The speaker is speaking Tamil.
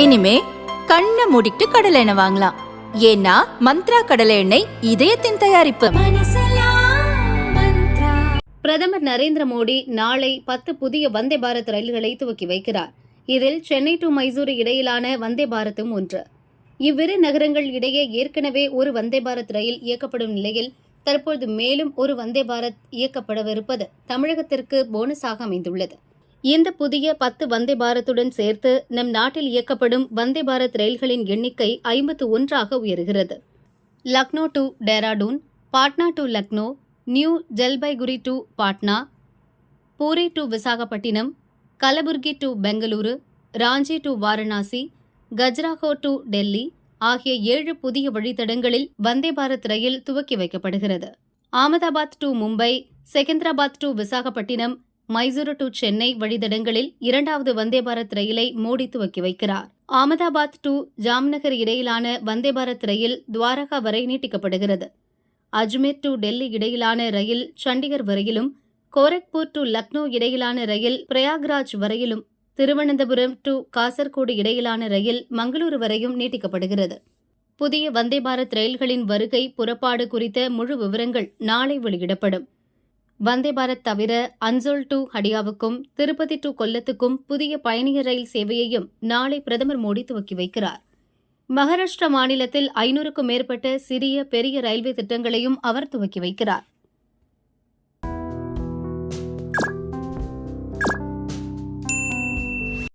இனிமே கண்ணை மூடிட்டு கடலை எண்ணெய் வாங்கலாம். ஏன்னா மந்த்ரா கடலை எண்ணெய் இதயத்தின் தயாரிப்பு. பிரதமர் நரேந்திர மோடி நாளை பத்து புதிய வந்தே பாரத் ரயில்களை துவக்கி வைக்கிறார். இதில் சென்னை டு மைசூரு இடையிலான வந்தே பாரத்தும் ஒன்று. இவ்விரு நகரங்கள் இடையே ஏற்கனவே ஒரு வந்தே பாரத் ரயில் இயக்கப்படும் நிலையில் தற்போது மேலும் ஒரு வந்தே பாரத் இயக்கப்படவிருப்பது தமிழகத்திற்கு போனஸாக அமைந்துள்ளது. இந்த புதிய பத்து வந்தே பாரத்துடன் சேர்த்து நம் நாட்டில் இயக்கப்படும் வந்தே பாரத் ரயில்களின் எண்ணிக்கை ஐம்பத்து ஒன்றாக உயர்கிறது. Lucknow to Dehradun Patna to Lucknow New Jalpaiguri to Patna Puri to Visakhapatnam Kalaburagi to Bengaluru Ranchi to Varanasi Khajuraho to Delhi ஆகிய ஏழு புதிய வழித்தடங்களில் வந்தே பாரத் ரயில் துவக்கி வைக்கப்படுகிறது. Ahmedabad to Mumbai Secunderabad to Visakhapatnam Mysuru to Chennai வழித்தடங்களில் இரண்டாவது வந்தே பாரத் ரயிலை மோடி துவக்கி வைக்கிறார். அகமதாபாத் டு ஜாம்நகர் இடையிலான வந்தே பாரத் ரயில் துவாரகா வரை நீட்டிக்கப்படுகிறது. அஜ்மீர் டு டெல்லி இடையிலான ரயில் சண்டிகர் வரையிலும் கோரக்பூர் டு லக்னோ இடையிலான ரயில் பிரயாக்ராஜ் வரையிலும் திருவனந்தபுரம் டு காசர்கோடு இடையிலான ரயில் மங்களூரு வரையும் நீட்டிக்கப்படுகிறது. புதிய வந்தே பாரத் ரயில்களின் வருகை புறப்பாடு குறித்த முழு விவரங்கள் நாளை வெளியிடப்படும். வந்தே பாரத் தவிர அன்சோல் டு ஹடியாவுக்கும் திருப்பதி டு கொல்லத்துக்கும் புதிய பயணியர் ரயில் சேவையையும் நாளை பிரதமர் மோடி துவக்கி வைக்கிறார். மகாராஷ்டிரா மாநிலத்தில் ஐநூறுக்கும் மேற்பட்ட சிறிய பெரிய ரயில்வே திட்டங்களையும் அவர் துவக்கி வைக்கிறார்.